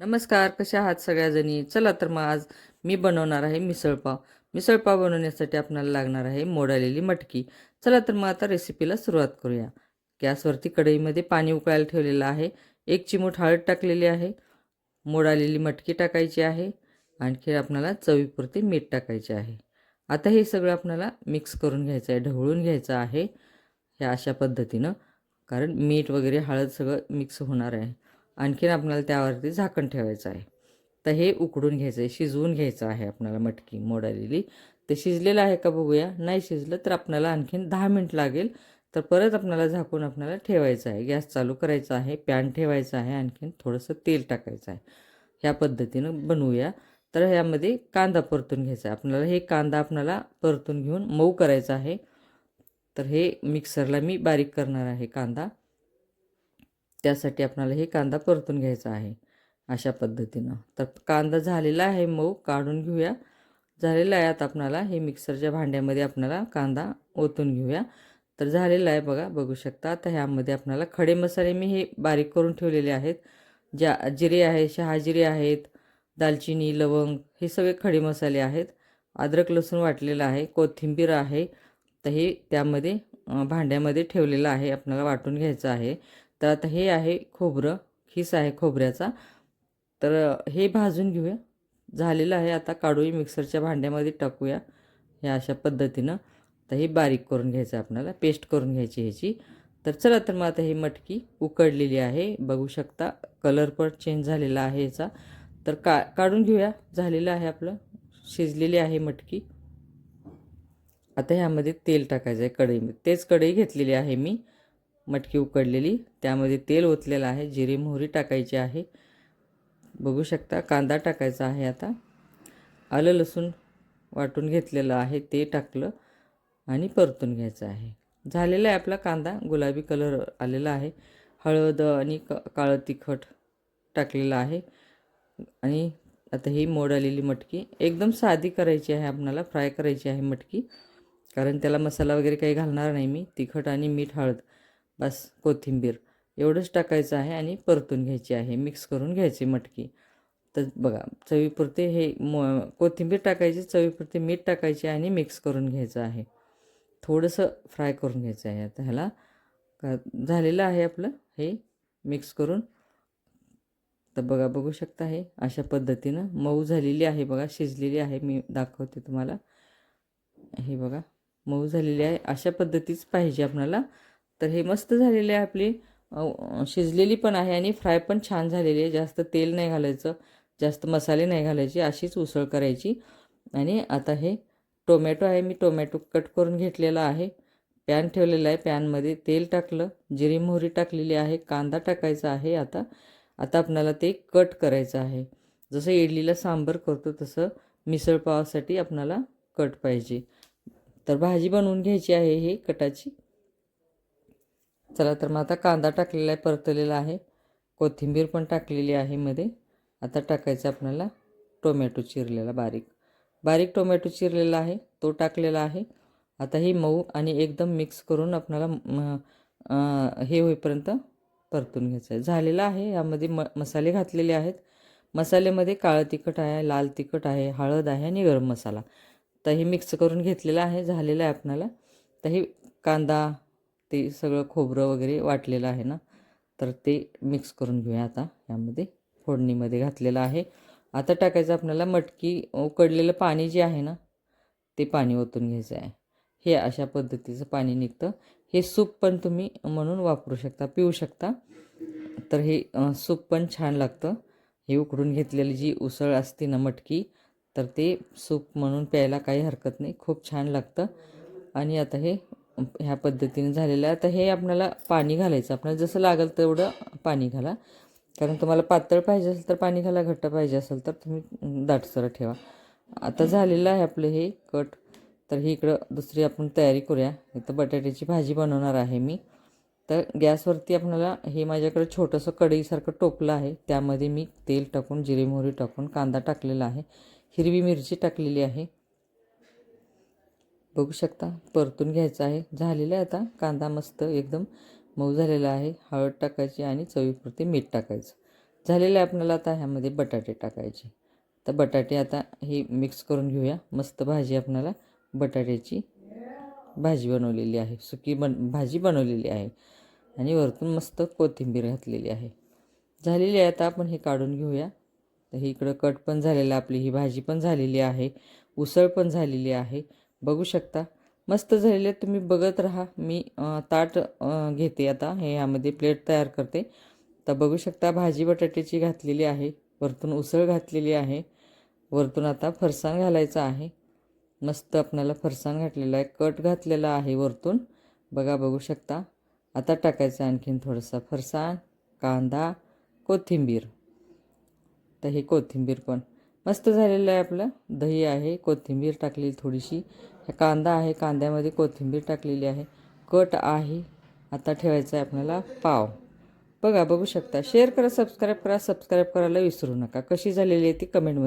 नमस्कार कशा आहात सगळ्याजणी? चला तर मग आज मी बनवणार आहे मिसळपाव मिसळपाव बनवण्यासाठी आपल्याला लागणार आहे मोडालेली मटकी. चला तर मग आता रेसिपीला सुरुवात करूया. गॅसवरती कढईमध्ये पाणी उकळायला ठेवलेलं आहे. एक चिमूट हळद टाकलेली आहे. मोडालेली मटकी टाकायची आहे. आणखी आपल्याला चवीपुरते मीठ टाकायचे आहे. आता हे सगळं आपल्याला मिक्स करून घ्यायचं आहे ढवळून घ्यायचं आहे. ह्या अशा पद्धतीनं. कारण मीठ वगैरे हळद सगळं मिक्स होणार आहे. आणखीन आपल्याला त्यावरती झाकण ठेवायचं आहे. तर हे उकडून घ्यायचं आहे शिजवून घ्यायचं आहे आपल्याला मटकी मोडालेली. ते शिजलेलं आहे का बघूया. नाही शिजलं तर आपल्याला आणखीन दहा मिनिट लागेल. तर परत आपल्याला झाकून आपल्याला ठेवायचं आहे. गॅस चालू करायचा आहे पॅन ठेवायचं आहे आणखीन थोडंसं तेल टाकायचं आहे. ह्या पद्धतीनं बनवूया. तर ह्यामध्ये कांदा परतून घ्यायचा आहे. आपल्याला हे कांदा आपल्याला परतून घेऊन मऊ करायचा आहे. तर हे मिक्सरला मी बारीक करणार आहे कांदा. त्यासाठी आपल्याला हे कांदा परतून घ्यायचा आहे अशा पद्धतीनं. तर कांदा झालेला आहे मऊ काढून घेऊया. झालेला आहे आता आपणाला हे मिक्सरच्या भांड्यामध्ये आपणाला कांदा ओतून घेऊया. तर झालेला आहे बघा बघू शकता. आता ह्यामध्ये आपणाला खडे मसाले मी हे बारीक करून ठेवलेले आहेत. ज्या जिरे आहे शहाजिरे आहेत दालचिनी लवंग हे सगळे खडे मसाले आहेत. अद्रक लसूण वाटलेलं आहे कोथिंबीर आहे. तर हे त्यामध्ये भांड्यामध्ये ठेवलेलं आहे आपल्याला वाटून घ्यायचं आहे. तर आता हे आहे खोबरं खिस आहे खोबऱ्याचा. तर हे भाजून घेऊया. झालेलं आहे आता काढूया मिक्सरच्या भांड्यामध्ये टाकूया ह्या अशा पद्धतीनं. तर हे बारीक करून घ्यायचं आपल्याला पेस्ट करून घ्यायची ह्याची. तर चला तर मग आता ही मटकी उकडलेली आहे. बघू शकता कलर पण चेंज झालेला आहे याचा. तर का काढून घेऊया. झालेलं आहे आपलं शिजलेली आहे मटकी. आता ह्यामध्ये तेल टाकायचं आहे कढईमध्ये. तेच कढई घेतलेली आहे मी. मटकी उकडलेली. त्यामध्ये तेल ओतलेलं आहे. जिरी मोहरी टाकायची आहे. बघू शकता कांदा टाकायचा आहे आता. आलं लसूण वाटून घेतलेलं आहे. ते टाकलं आणि परतून घ्यायचं आहे. झालेला आहे आपला कांदा. गुलाबी कलर आलेला आहे. हळद आणि क काळं तिखट टाकलेलं आहे. आणि आता ही मोड आलेली मटकी. एकदम साधी करायची आहे आपणाला. फ्राय करायची आहे मटकी. कारण त्याला मसाला वगैरे काही घालणार नाही मी. तिखट आणि मीठ हळद बस कोथिंबीर. एवढंच टाकायचं आहे आणि परतून घ्यायची आहे. मिक्स करून घ्यायची मटकी. तर बघा चवीपुरते हे म कोथिंबीर टाकायची चवीपुरते मीठ टाकायचे आणि मिक्स करून घ्यायचं आहे. थोडंसं फ्राय करून घ्यायचं आहे आता ह्याला. का झालेलं आहे आपलं हे मिक्स करून. तर बघा बघू शकता हे अशा पद्धतीनं मऊ झालेली आहे बघा शिजलेली आहे. मी दाखवते तुम्हाला. हे बघा मऊ झालेली आहे. अशा पद्धतीच पाहिजे आपल्याला तर हे मस्त झालेले आहे आपली. शिजलेली पण आहे आणि फ्राय पण छान झालेली आहे. जास्त तेल नाही घालायचं जास्त मसाले नाही घालायचे अशीच उसळ करायची. आणि आता हे टोमॅटो आहे मी टोमॅटो कट करून घेतलेला आहे. पॅन ठेवलेला आहे पॅनमध्ये तेल टाकलं जिरी मोहरी टाकलेली आहे कांदा टाकायचा आहे आता. आता आपणाला ते कट करायचं आहे. जसं इडलीला सांबर करतो तसं मिसळपावासाठी आपणाला कट पाहिजे. तर भाजी बनवून घ्यायची आहे हे कटाची. चला तर मग आता कांदा टाकलेला आहे परतलेला आहे. कोथिंबीर पण टाकलेली आहे मध्ये. आता टाकायचं आपल्याला टोमॅटो चिरलेला बारीक. बारीक टोमॅटो चिरलेला आहे तो टाकलेला आहे. आता ही मऊ आणि एकदम मिक्स करून आपल्याला हे होईपर्यंत परतून घ्यायचं आहे. झालेलं आहे यामध्ये म मसाले घातलेले आहेत. मसाल्यामध्ये काळं तिखट आहे लाल तिखट आहे हळद आहे आणि गरम मसाला. तर हे मिक्स करून घेतलेलं आहे झालेलं आहे आपल्याला. तर हे कांदा ते सगळं खोबरं वगैरे वाटलेलं आहे ना तर ते मिक्स करून घेऊया आता. यामध्ये फोडणीमध्ये घातलेलं आहे. आता टाकायचं आपल्याला मटकी उकडलेलं पाणी जे आहे ना ते पाणी ओतून घ्यायचं आहे. हे अशा पद्धतीचं पाणी निघतं. हे सूप पण तुम्ही म्हणून वापरू शकता पिऊ शकता. तर हे सूप पण छान लागतं. हे उकडून घेतलेली जी उसळ असते ना मटकी तर ते सूप म्हणून प्यायला काही हरकत नाही. खूप छान लागतं. आणि आता हे ह्या पद्धतीने झालेलं आहे आता हे आपल्याला पाणी घालायचं. आपल्याला जसं लागेल तेवढं पाणी घाला. कारण तुम्हाला पातळ पाहिजे असेल तर पाणी घाला. घट्ट पाहिजे असेल तर तुम्ही दाटसरं ठेवा. आता झालेलं आहे आपलं हे कट. तर ही इकडं दुसरी आपण तयारी करूया. इथं बटाट्याची भाजी बनवणार आहे मी. तर गॅसवरती आपल्याला हे माझ्याकडे छोटंसं कढईसारखं टोपलं आहे. त्यामध्ये मी तेल टाकून जिरे मोहरी टाकून कांदा टाकलेला आहे. हिरवी मिरची टाकलेली आहे. बघू शकता परतून घ्यायचं आहे. झालेलं आहे आता कांदा मस्त एकदम मऊ झालेला आहे. हळद टाकायची आणि चवीपुरते मीठ टाकायचं. झालेलं आहे आपल्याला आता ह्यामध्ये बटाटे टाकायचे. तर बटाटे आता हे मिक्स करून घेऊया. मस्त भाजी आपल्याला बटाट्याची भाजी बनवलेली आहे. सुकी बन भाजी बनवलेली आहे. आणि वरतून मस्त कोथिंबीर घातलेली आहे. झालेली आहे आता आपण हे काढून घेऊया. तर हे इकडं कट पण झालेलं आपली ही भाजी पण झालेली आहे. उसळ पण झालेली आहे. बघू शकता. मस्त झालेले तुम्ही बघत राहा. मी ताट घेते आता. हे यामध्ये प्लेट तयार करते. तर बघू शकता भाजी बटाट्याची घातलेली आहे. वरतून उसळ घातलेली आहे. वरतून आता फरसाण घालायचं आहे. मस्त आपल्याला फरसाण घातलेलं आहे. कट घातलेला आहे वरतून. बघा बघू शकता. आता टाकायचं आणखीन थोडंसं फरसाण कांदा कोथिंबीर. तर हे कोथिंबीर पण. मस्त झालेलं आहे आपलं. दही आहे कोथिंबीर टाकलेली थोडीशी. कांदा आहे कांद्यामध्ये कोथिंबीर टाकलेली आहे. कट आहे. आता ठेवायचं आहे आपल्याला पाव. बघा बघू शकता. शेअर करा सबस्क्राईब करा सबस्क्राईब करायला विसरू नका. कशी झालेली आहे ती कमेंटमध्ये